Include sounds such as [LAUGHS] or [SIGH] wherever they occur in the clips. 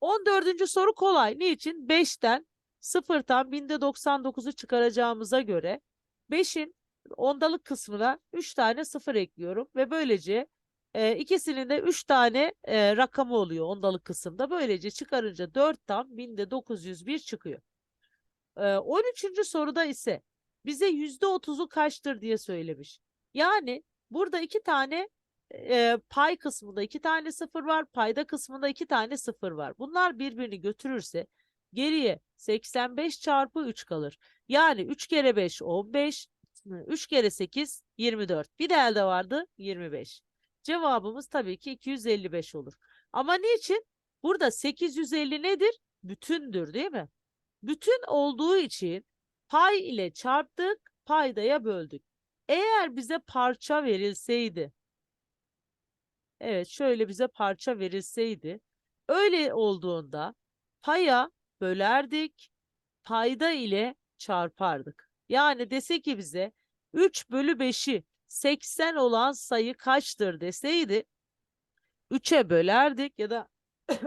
14. soru kolay. Niçin? 5'ten 0'tan binde 99'u çıkaracağımıza göre 5'in ondalık kısmına 3 tane 0 ekliyorum ve böylece e, ikisinin de 3 tane e, rakamı oluyor ondalık kısımda. Böylece çıkarınca 4'tan binde 901 çıkıyor. E, 13. soruda ise bize %30'u kaçtır diye söylemiş. Yani burada iki tane e, pay kısmında iki tane sıfır var, payda kısmında iki tane sıfır var. Bunlar birbirini götürürse geriye 85 çarpı 3 kalır. Yani 3 kere 5 15, 3 kere 8 24. Bir de elde vardı 25. Cevabımız tabii ki 255 olur. Ama niçin? Burada 850 nedir? Bütündür değil mi? Bütün olduğu için pay ile çarptık, paydaya böldük. Eğer bize parça verilseydi, evet şöyle bize parça verilseydi, öyle olduğunda paya bölerdik, payda ile çarpardık. Yani dese ki bize 3 bölü 5'i 80 olan sayı kaçtır deseydi 3'e bölerdik ya da [COUGHS]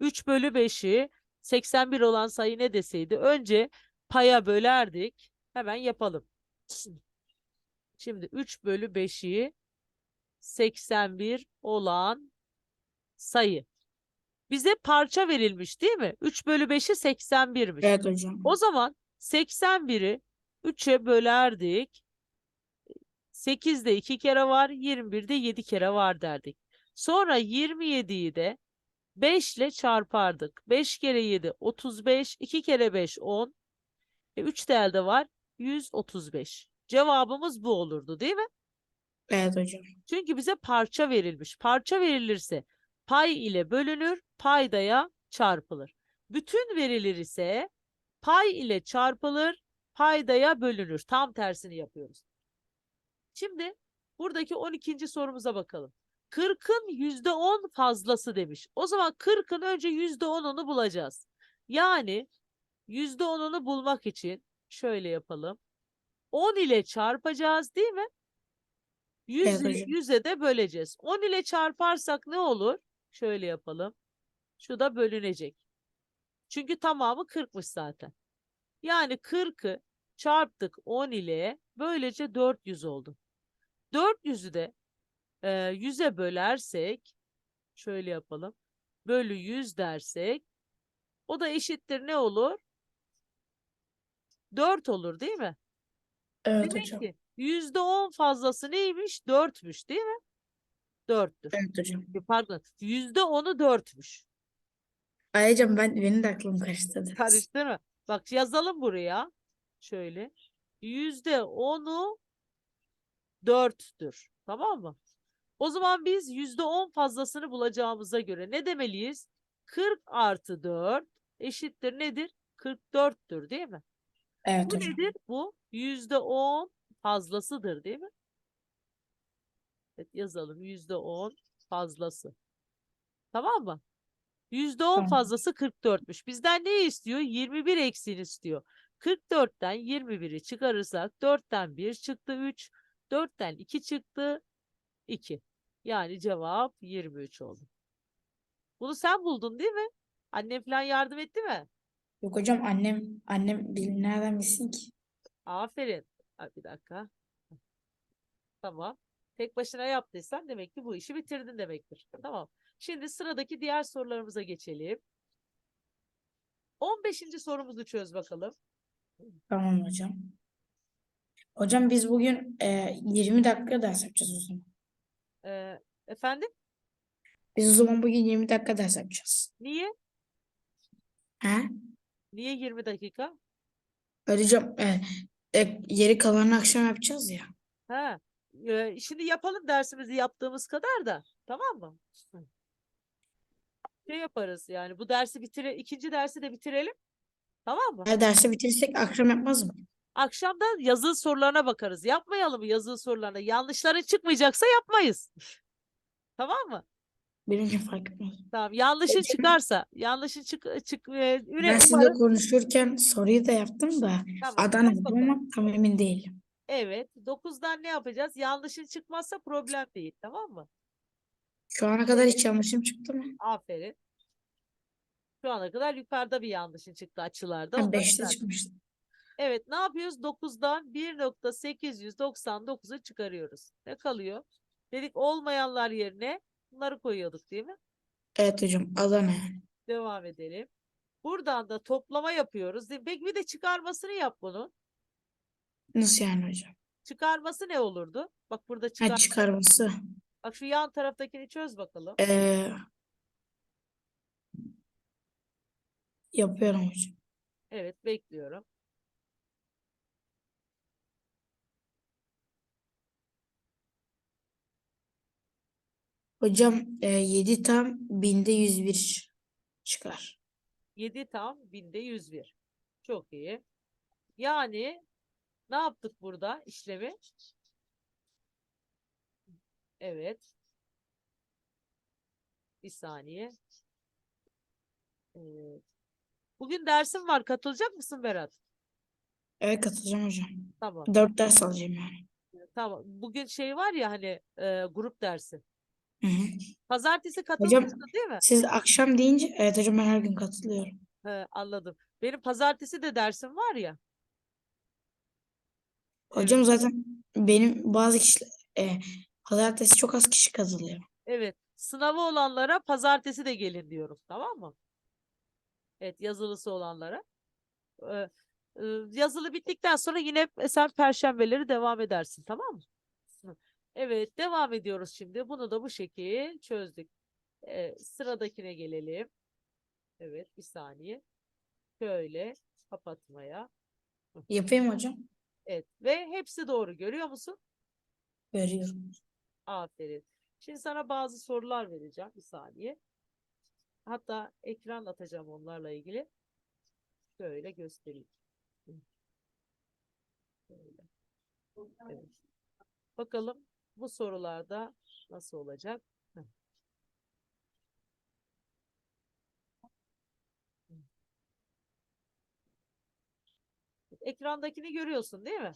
3 bölü 5'i 81 olan sayı ne deseydi önce paya bölerdik. Hemen yapalım. [COUGHS] Şimdi 3 bölü 5'i 81 olan sayı. Bize parça verilmiş değil mi? 3 bölü 5'i 81'miş. Evet hocam. O zaman 81'i 3'e bölerdik. 8'de 2 kere var, 21'de 7 kere var derdik. Sonra 27'yi de 5 ile çarpardık. 5 kere 7 35, 2 kere 5 10. E, 3 de elde var 135. Cevabımız bu olurdu değil mi? Evet hocam. Çünkü bize parça verilmiş. Parça verilirse pay ile bölünür, paydaya çarpılır. Bütün verilir ise pay ile çarpılır, paydaya bölünür. Tam tersini yapıyoruz. Şimdi buradaki 12. sorumuza bakalım. 40'ın %10 fazlası demiş. O zaman 40'ın önce %10'unu bulacağız. Yani %10'unu bulmak için şöyle yapalım. 10 ile çarpacağız değil mi? 100 Evet ile- hocam. 100'e de böleceğiz. 10 ile çarparsak ne olur? Şöyle yapalım. Şu da bölünecek. Çünkü tamamı 40'mış zaten. Yani 40'ı çarptık 10 ile böylece 400 oldu. 400'ü de e, 100'e bölersek şöyle yapalım. Bölü 100 dersek o da eşittir ne olur? 4 olur değil mi? Evet Demek hocam. ki %10 fazlası neymiş? 4'müş değil mi? 4'tür. Evet hocam. Pardon. %10'u 4'müş. Ayrıca ben benim de aklım karıştı. [LAUGHS] Karıştırma. Bak yazalım buraya. Şöyle. %10'u 4'tür. Tamam mı? O zaman biz %10 fazlasını bulacağımıza göre ne demeliyiz? 40 artı 4 eşittir nedir? 44'tür değil mi? Evet Bu hocam. nedir? Bu %10 fazlasıdır değil mi? Evet yazalım %10 fazlası. Tamam mı? %10 Tamam. fazlası 44'müş. Bizden ne istiyor? 21 eksiğini istiyor. 44'ten 21'i çıkarırsak 4'ten 1 çıktı 3. 4'ten 2 çıktı 2. Yani cevap 23 oldu. Bunu sen buldun değil mi? Annem falan yardım etti mi? Yok hocam annem annem bil nereden bilsin ki? Aferin. Ha, bir dakika. Tamam. Tek başına yaptıysan demek ki bu işi bitirdin demektir. Tamam. Şimdi sıradaki diğer sorularımıza geçelim. 15. sorumuzu çöz bakalım. Tamam hocam. Hocam biz bugün e, 20 dakika ders yapacağız o zaman. Ee, efendim? Biz o zaman bugün 20 dakika ders yapacağız. Niye? He? Niye 20 dakika? Hocam e, e, geri kalanını akşam yapacağız ya. Ha. Ee, şimdi yapalım dersimizi yaptığımız kadar da. Tamam mı? Şey yaparız yani bu dersi bitire ikinci dersi de bitirelim. Tamam mı? Her dersi bitirirsek akşam yapmaz mı? Akşamda yazılı sorularına bakarız. Yapmayalım yazılı sorularına? Yanlışların çıkmayacaksa yapmayız. [LAUGHS] Tamam mı? İçin fark etmez. Tamam. Yanlışın çıkarsa, yanlışın çık çık e, Ben sizinle konuşurken soruyu da yaptım da Tamam, Adana ama tam emin değilim. Evet. 9'dan ne yapacağız? Yanlışın çıkmazsa problem değil. Tamam mı? Şu ana kadar hiç yanlışım çıktı mı? Aferin. Şu ana kadar yukarıda bir yanlışın çıktı açılarda. Ha, Onları 5'te düzelt. çıkmıştı. Evet, ne yapıyoruz? 9'dan 1.899'u çıkarıyoruz. Ne kalıyor? Dedik olmayanlar yerine bunları koyuyorduk değil mi? Evet hocam. Adana. Devam edelim. Buradan da toplama yapıyoruz. değil mi? Peki bir de çıkarmasını yap bunu. Nasıl yani hocam? Çıkarması ne olurdu? Bak burada Ha, çıkar. çıkarması. Bak şu yan taraftakini çöz bakalım. Ee, yapıyorum hocam. Evet, bekliyorum. Hocam e, 7 tam binde 101 çıkar. 7 tam binde 101. Çok iyi. Yani ne yaptık burada işlemi? Evet. Bir saniye. Evet. Bugün dersim var. Katılacak mısın Berat? Evet katılacağım hocam. Tamam. 4 ders alacağım yani. Tamam. Bugün şey var ya hani e, grup dersi. Hı hı. Pazartesi Hocam katılmışsın değil mi? siz akşam deyince evet hocam ben her gün katılıyorum. He, anladım. Benim pazartesi de dersim var ya. Hocam zaten benim bazı kişiler e, pazartesi çok az kişi katılıyor. Evet. Sınavı olanlara pazartesi de gelin diyorum. Tamam mı? Evet, yazılısı olanlara. Ee, e, yazılı bittikten sonra yine sen perşembeleri devam edersin. Tamam mı? Evet, devam ediyoruz şimdi. Bunu da bu şekil çözdük. Ee, sıradakine gelelim. Evet, bir saniye. Şöyle kapatmaya. Yapayım hocam. Evet. Ve hepsi doğru. Görüyor musun? Görüyorum. Aferin. Şimdi sana bazı sorular vereceğim. Bir saniye. Hatta ekran atacağım onlarla ilgili. Şöyle göstereyim. Hı. Şöyle. Evet. Bakalım bu sorularda nasıl olacak? Ekrandakini görüyorsun değil mi?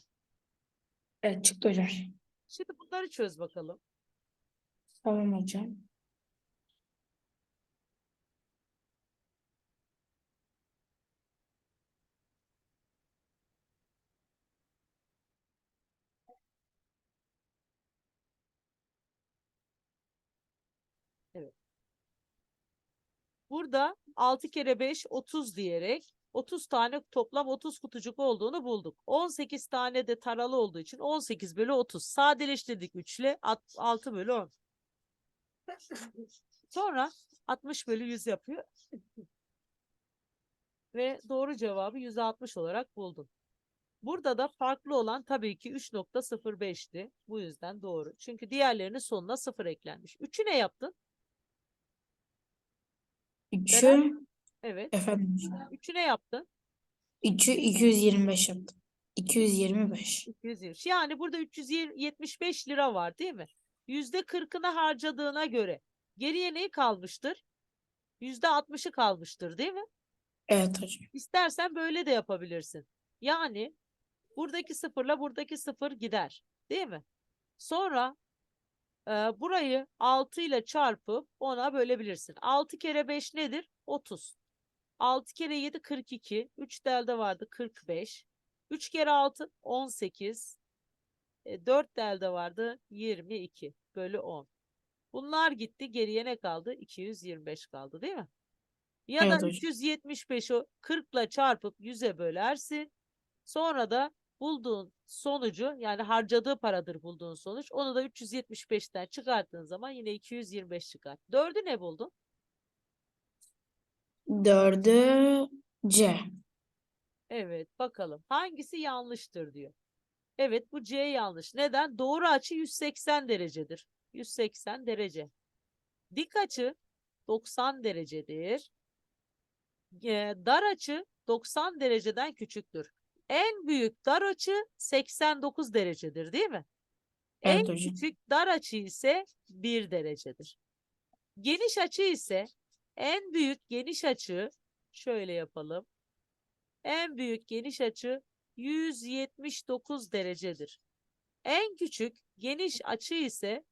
Evet çıktı hocam. Şimdi bunları çöz bakalım. Tamam hocam. Burada 6 kere 5 30 diyerek 30 tane toplam 30 kutucuk olduğunu bulduk. 18 tane de taralı olduğu için 18 bölü 30. Sadeleştirdik 3 ile 6 bölü 10. Sonra 60 bölü 100 yapıyor. Ve doğru cevabı 160 olarak buldum. Burada da farklı olan tabii ki 3.05'ti. Bu yüzden doğru. Çünkü diğerlerinin sonuna 0 eklenmiş. 3'ü ne yaptın? Üçü Evet. efendim. 3'ü ne yaptın? Üçü 225 yaptım. 225. 220. Yani burada 375 lira var değil mi? Yüzde kırkını harcadığına göre geriye ne kalmıştır? Yüzde 60'ı kalmıştır değil mi? Evet hocam. İstersen böyle de yapabilirsin. Yani buradaki sıfırla buradaki sıfır gider. Değil mi? Sonra e, burayı 6 ile çarpıp 10'a bölebilirsin. 6 kere 5 nedir? 30. 6 kere 7 42. 3 de elde vardı 45. 3 kere 6 18. E, 4 de elde vardı 22 bölü 10. Bunlar gitti. Geriye ne kaldı? 225 kaldı değil mi? Ya Evet da hocam. 375'i 40 ile çarpıp 100'e bölersin. Sonra da bulduğun sonucu yani harcadığı paradır bulduğun sonuç. Onu da 375'ten çıkarttığın zaman yine 225 çıkar. Dördü ne buldun? Dördü C. Evet bakalım hangisi yanlıştır diyor. Evet bu C yanlış. Neden? Doğru açı 180 derecedir. 180 derece. Dik açı 90 derecedir. Ee, dar açı 90 dereceden küçüktür. En büyük dar açı 89 derecedir değil mi? En Evet hocam. küçük dar açı ise 1 derecedir. Geniş açı ise en büyük geniş açı şöyle yapalım. En büyük geniş açı 179 derecedir. En küçük geniş açı ise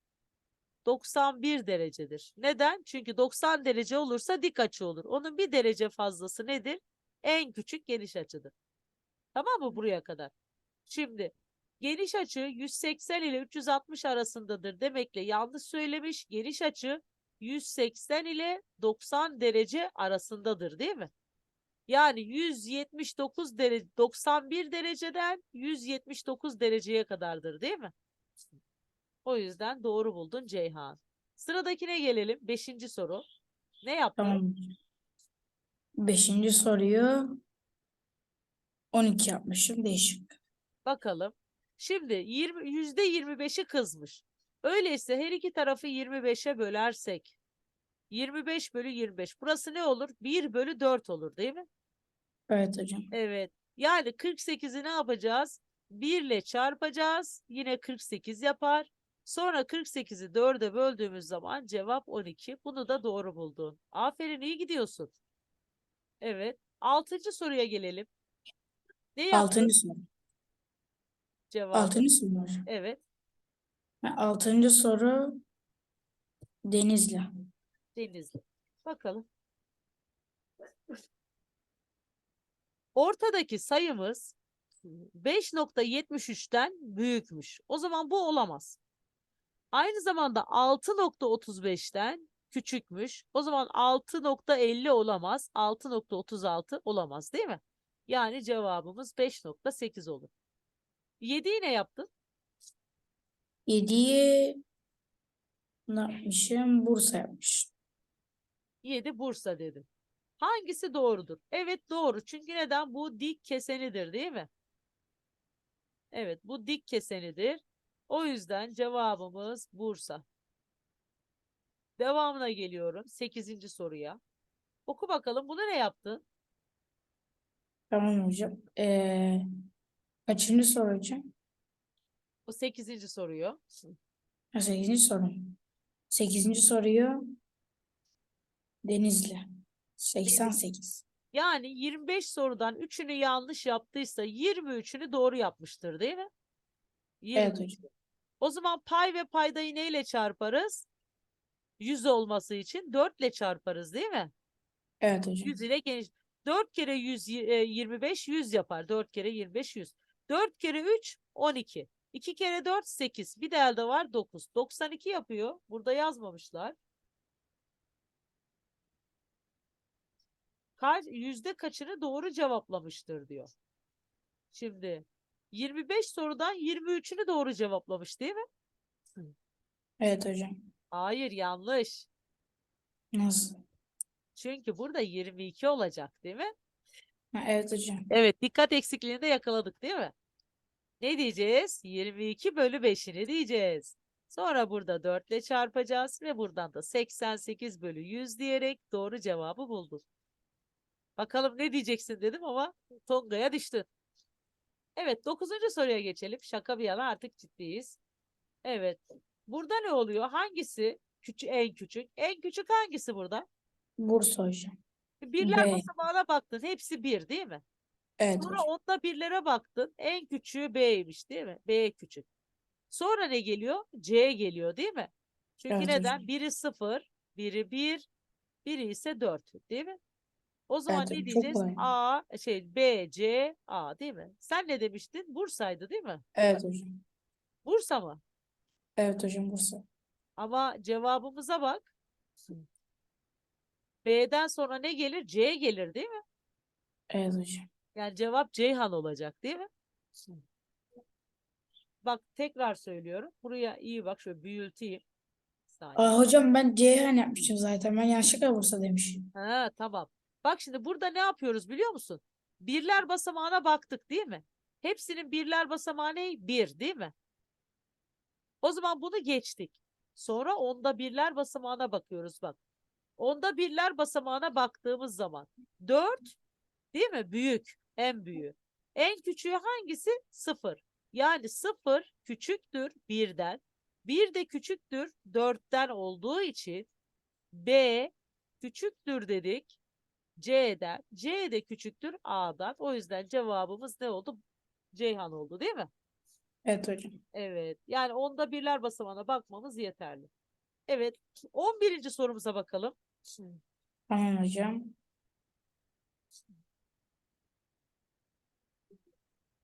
91 derecedir. Neden? Çünkü 90 derece olursa dik açı olur. Onun bir derece fazlası nedir? En küçük geniş açıdır. Tamam mı buraya kadar? Şimdi geniş açı 180 ile 360 arasındadır demekle yanlış söylemiş. Geniş açı 180 ile 90 derece arasındadır değil mi? Yani 179 derece 91 dereceden 179 dereceye kadardır değil mi? O yüzden doğru buldun Ceyhan. Sıradakine gelelim. Beşinci soru. Ne yaptın? Tamam. Beşinci soruyu 12 yapmışım. Değişik. Bakalım. Şimdi 20, yüzde 25'i kızmış. Öyleyse her iki tarafı 25'e bölersek 25 bölü 25. Burası ne olur? 1 bölü 4 olur değil mi? Evet hocam. Evet. Yani 48'i ne yapacağız? 1 ile çarpacağız. Yine 48 yapar. Sonra 48'i 4'e böldüğümüz zaman cevap 12. Bunu da doğru buldun. Aferin iyi gidiyorsun. Evet. Altıncı soruya gelelim. Ne yaptın Altıncı soru. cevabı? Altıncı soru. Evet. Altıncı soru Denizli. Denizli. Bakalım. Ortadaki sayımız 5.73'ten büyükmüş. O zaman bu olamaz. Aynı zamanda 6.35'ten küçükmüş. O zaman 6.50 olamaz. 6.36 olamaz değil mi? Yani cevabımız 5.8 olur. 7'yi ne yaptın? Yediyi ne yapmışım? Bursa yapmışım. 7 Bursa dedim. Hangisi doğrudur? Evet doğru. Çünkü neden? Bu dik kesenidir değil mi? Evet bu dik kesenidir. O yüzden cevabımız Bursa. Devamına geliyorum. 8. soruya. Oku bakalım. Bunu ne yaptın? Tamam hocam. Ee, kaçıncı soru hocam? O 8. soruyu. Ha, sekizinci soru. Sekizinci soruyu Denizli. 88. Yani 25 sorudan 3'ünü yanlış yaptıysa 23'ünü doğru yapmıştır değil mi? Evet 23. hocam. O zaman pay ve paydayı neyle çarparız? 100 olması için 4 ile çarparız değil mi? Evet hocam. 100 ile geniş. 4 kere 100 y- e, 25 100 yapar. 4 kere 25 100. 4 kere 3 12. 2 kere 4 8. Bir de elde var 9. 92 yapıyor. Burada yazmamışlar. Kaç yüzde kaçını doğru cevaplamıştır diyor. Şimdi 25 sorudan 23'ünü doğru cevaplamış değil mi? Evet hocam. Hayır yanlış. Nasıl? Çünkü burada 22 olacak değil mi? Evet hocam. Evet, dikkat eksikliğini de yakaladık değil mi? Ne diyeceğiz? 22 bölü 5'ini diyeceğiz. Sonra burada 4 ile çarpacağız ve buradan da 88 bölü 100 diyerek doğru cevabı bulduk. Bakalım ne diyeceksin dedim ama Tonga'ya düştün. Evet, 9. soruya geçelim. Şaka bir yana artık ciddiyiz. Evet. Burada ne oluyor? Hangisi küçük en küçük? En küçük hangisi burada? Bursa hocam. Birler B. basamağına baktın. Hepsi bir değil mi? Evet Sonra hocam. onda birlere baktın. En küçüğü B'ymiş değil mi? B küçük. Sonra ne geliyor? C geliyor değil mi? Çünkü Evet neden? hocam. Biri 0, biri 1, biri ise 4 değil mi? O zaman Evet ne hocam, çok diyeceğiz? kolay. A, şey B, C, A değil mi? Sen ne demiştin? Bursa'ydı değil mi? Evet hocam. Bursa mı? Evet hocam Bursa. Ama cevabımıza bak. B'den sonra ne gelir? C gelir değil mi? Evet hocam. Yani cevap Ceyhan olacak değil mi? Bak tekrar söylüyorum. Buraya iyi bak şöyle büyüteyim. Bir saniye. Aa, hocam ben Ceyhan yapmışım zaten. Ben yanlışlıkla Bursa demişim. Ha, tamam. Bak şimdi burada ne yapıyoruz biliyor musun? Birler basamağına baktık değil mi? Hepsinin birler basamağı ne? Bir değil mi? O zaman bunu geçtik. Sonra onda birler basamağına bakıyoruz bak. Onda birler basamağına baktığımız zaman 4 değil mi? Büyük, en büyüğü. En küçüğü hangisi? 0. Yani 0 küçüktür 1'den. 1 de küçüktür 4'ten olduğu için B küçüktür dedik. C'den. C de küçüktür A'dan. O yüzden cevabımız ne oldu? Ceyhan oldu değil mi? Evet hocam. Evet. Yani onda birler basamağına bakmamız yeterli. Evet. 11. sorumuza bakalım. Tamam hocam.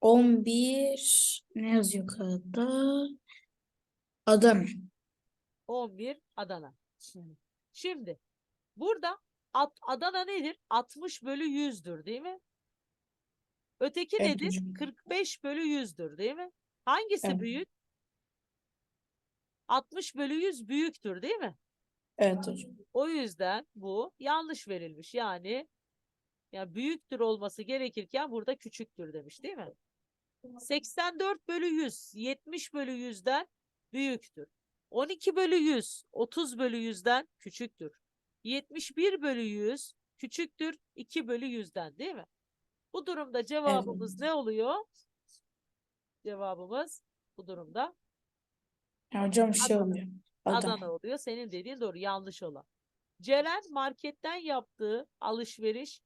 11 ne yazıyor kağıtta? Adana. 11 Adana. Şimdi burada At- Adana nedir? 60 bölü 100'dür değil mi? Öteki Evet nedir? hocam. 45 bölü 100'dür değil mi? Hangisi Evet. büyük? 60 bölü 100 büyüktür değil mi? Evet hocam. O yüzden bu yanlış verilmiş. Yani ya büyüktür olması gerekirken burada küçüktür demiş değil mi? 84 bölü 100 70 bölü 100'den büyüktür. 12 bölü 100 30 bölü 100'den küçüktür. 71 bölü 100 küçüktür 2 bölü 100'den değil mi? Bu durumda cevabımız ne oluyor? Cevabımız bu durumda Ya hocam şey Adana. Adana. Adana oluyor. Senin dediğin doğru. Yanlış olan. Ceren marketten yaptığı alışveriş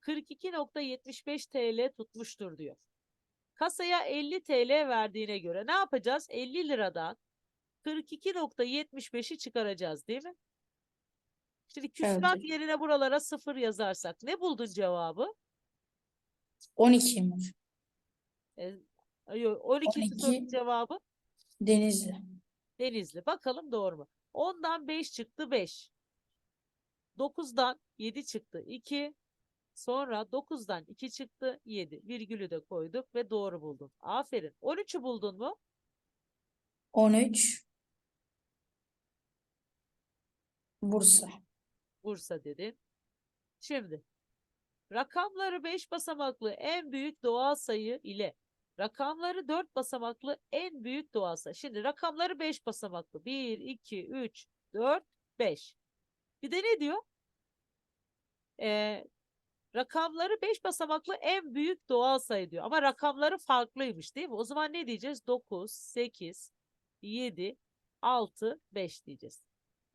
42.75 TL tutmuştur diyor. Kasaya 50 TL verdiğine göre ne yapacağız? 50 liradan 42.75'i çıkaracağız değil mi? Şimdi küsurat hocam. yerine buralara sıfır yazarsak ne buldun cevabı? 12 mi? E, yo, 12. sorunun 12. cevabı Denizli. Denizli. Bakalım doğru mu? 10'dan 5 çıktı 5. 9'dan 7 çıktı 2. Sonra 9'dan 2 çıktı 7. Virgülü de koyduk ve doğru buldun. Aferin. 13'ü buldun mu? 13 Bursa. Bursa dedin. Şimdi rakamları 5 basamaklı en büyük doğal sayı ile rakamları 4 basamaklı en büyük doğal sayı. Şimdi rakamları 5 basamaklı. 1, 2, 3, 4, 5. Bir de ne diyor? Ee, rakamları 5 basamaklı en büyük doğal sayı diyor. Ama rakamları farklıymış değil mi? O zaman ne diyeceğiz? 9, 8, 7, 6, 5 diyeceğiz.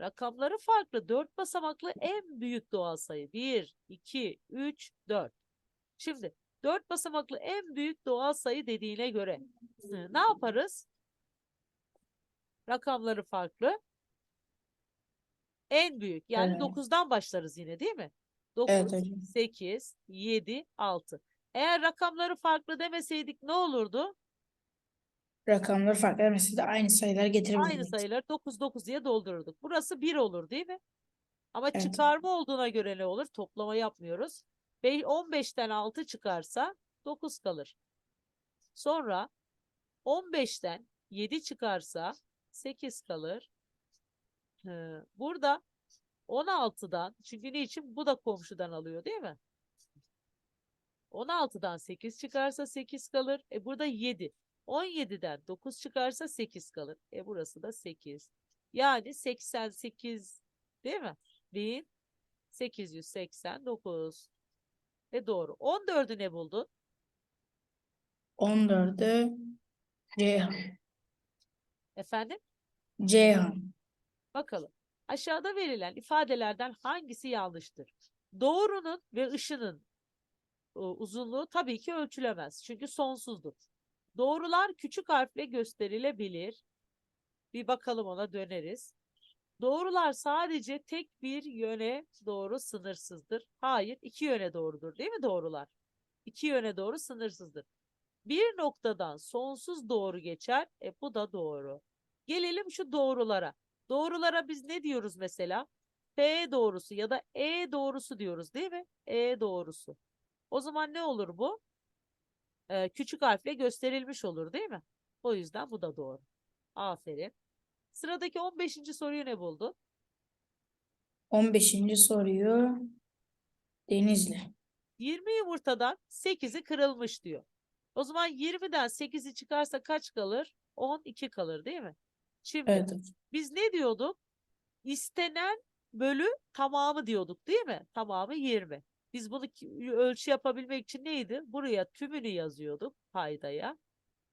Rakamları farklı. 4 basamaklı en büyük doğal sayı. 1, 2, 3, 4. Şimdi 4 basamaklı en büyük doğal sayı dediğine göre ne yaparız? Rakamları farklı. En büyük. Yani Evet. 9'dan başlarız yine değil mi? 9, Evet hocam. 8, 7, 6. Eğer rakamları farklı demeseydik ne olurdu? Rakamları farklı demesi de aynı sayıları Aynı getirebiliriz. sayıları 9 9 diye doldururduk. Burası 1 olur değil mi? Ama Evet. çıkarma olduğuna göre ne olur? Toplama yapmıyoruz. Be- 15'ten 6 çıkarsa 9 kalır. Sonra 15'ten 7 çıkarsa 8 kalır. Burada 16'dan çünkü niçin? Bu da komşudan alıyor değil mi? 16'dan 8 çıkarsa 8 kalır. E burada 7. 17'den 9 çıkarsa 8 kalır. E burası da 8. Yani 88 değil mi? 1889. E doğru. 14'ü ne buldun? 14'ü Ceyhan. Efendim? Ceyhan. Bakalım. Aşağıda verilen ifadelerden hangisi yanlıştır? Doğrunun ve ışının e, uzunluğu tabii ki ölçülemez. Çünkü sonsuzdur. Doğrular küçük harfle gösterilebilir. Bir bakalım ona döneriz. Doğrular sadece tek bir yöne doğru sınırsızdır. Hayır, iki yöne doğrudur değil mi doğrular? İki yöne doğru sınırsızdır. Bir noktadan sonsuz doğru geçer. E bu da doğru. Gelelim şu doğrulara. Doğrulara biz ne diyoruz mesela? P doğrusu ya da E doğrusu diyoruz değil mi? E doğrusu. O zaman ne olur bu? Ee, küçük harfle gösterilmiş olur değil mi? O yüzden bu da doğru. Aferin. Sıradaki 15. soruyu ne buldun? 15. soruyu Denizli. 20 yumurtadan 8'i kırılmış diyor. O zaman 20'den 8'i çıkarsa kaç kalır? 12 kalır değil mi? Şimdi Evet biz ne diyorduk? İstenen bölü tamamı diyorduk değil mi? Tamamı 20. Biz bunu ölçü yapabilmek için neydi? Buraya tümünü yazıyorduk paydaya.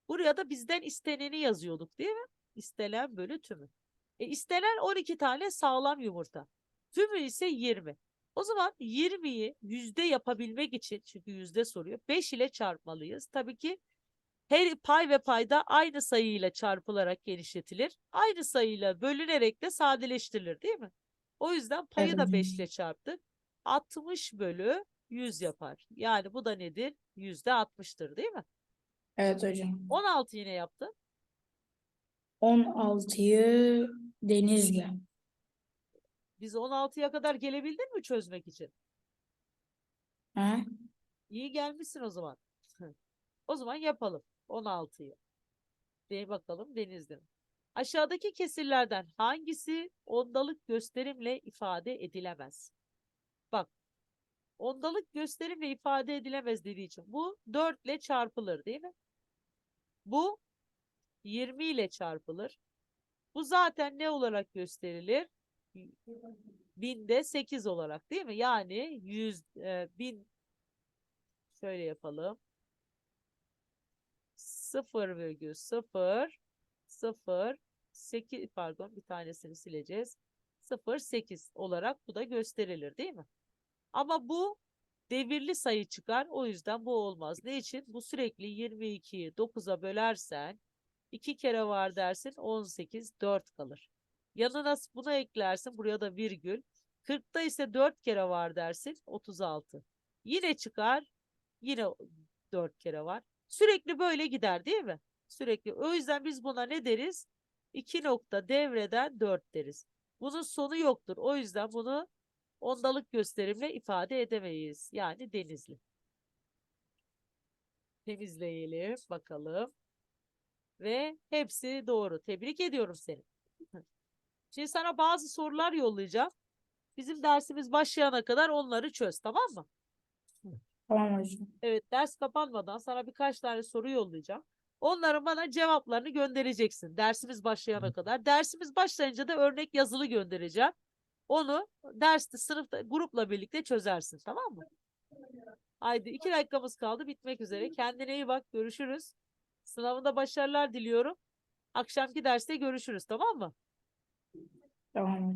Buraya da bizden isteneni yazıyorduk değil mi? İstenen bölü tümü. E, istenen 12 tane sağlam yumurta. Tümü ise 20. O zaman 20'yi yüzde yapabilmek için çünkü yüzde soruyor 5 ile çarpmalıyız. Tabii ki Her pay ve payda aynı sayıyla çarpılarak genişletilir. Aynı sayıyla bölünerek de sadeleştirilir değil mi? O yüzden payı da Evet. 5 ile çarptık. 60 bölü 100 yapar. Yani bu da nedir? Yüzde 60'tır değil mi? Evet hocam. 16 yine yaptın. 16'yı Denizli. Biz 16'ya kadar gelebildin mi çözmek için? Ha? İyi gelmişsin o zaman. [LAUGHS] O zaman yapalım 16'yı. De bakalım Denizli. Aşağıdaki kesirlerden hangisi ondalık gösterimle ifade edilemez? Bak. Ondalık gösterimle ifade edilemez dediği için bu 4 ile çarpılır değil mi? Bu 20 ile çarpılır. Bu zaten ne olarak gösterilir? Binde 8 olarak değil mi? Yani 100 e, bin şöyle yapalım. 0,0 0 8 pardon bir tanesini sileceğiz. 0,8 olarak bu da gösterilir değil mi? Ama bu devirli sayı çıkar. O yüzden bu olmaz. Ne için? Bu sürekli 22'yi 9'a bölersen 2 kere var dersin 18 4 kalır. Yanına bunu eklersin buraya da virgül. 40'ta ise 4 kere var dersin 36. Yine çıkar yine 4 kere var. Sürekli böyle gider değil mi? Sürekli. O yüzden biz buna ne deriz? 2 nokta devreden 4 deriz. Bunun sonu yoktur. O yüzden bunu ondalık gösterimle ifade edemeyiz. Yani denizli. Temizleyelim bakalım. Ve hepsi doğru. Tebrik ediyorum seni. Şimdi sana bazı sorular yollayacağım. Bizim dersimiz başlayana kadar onları çöz, tamam mı? Tamam hocam. Evet, ders kapanmadan sana birkaç tane soru yollayacağım. Onların bana cevaplarını göndereceksin dersimiz başlayana kadar. Dersimiz başlayınca da örnek yazılı göndereceğim. Onu derste, sınıfta, grupla birlikte çözersin, tamam mı? Haydi iki dakikamız kaldı, bitmek üzere. Kendine iyi bak, görüşürüz. Sınavında başarılar diliyorum. Akşamki derste görüşürüz, tamam mı? Tamam.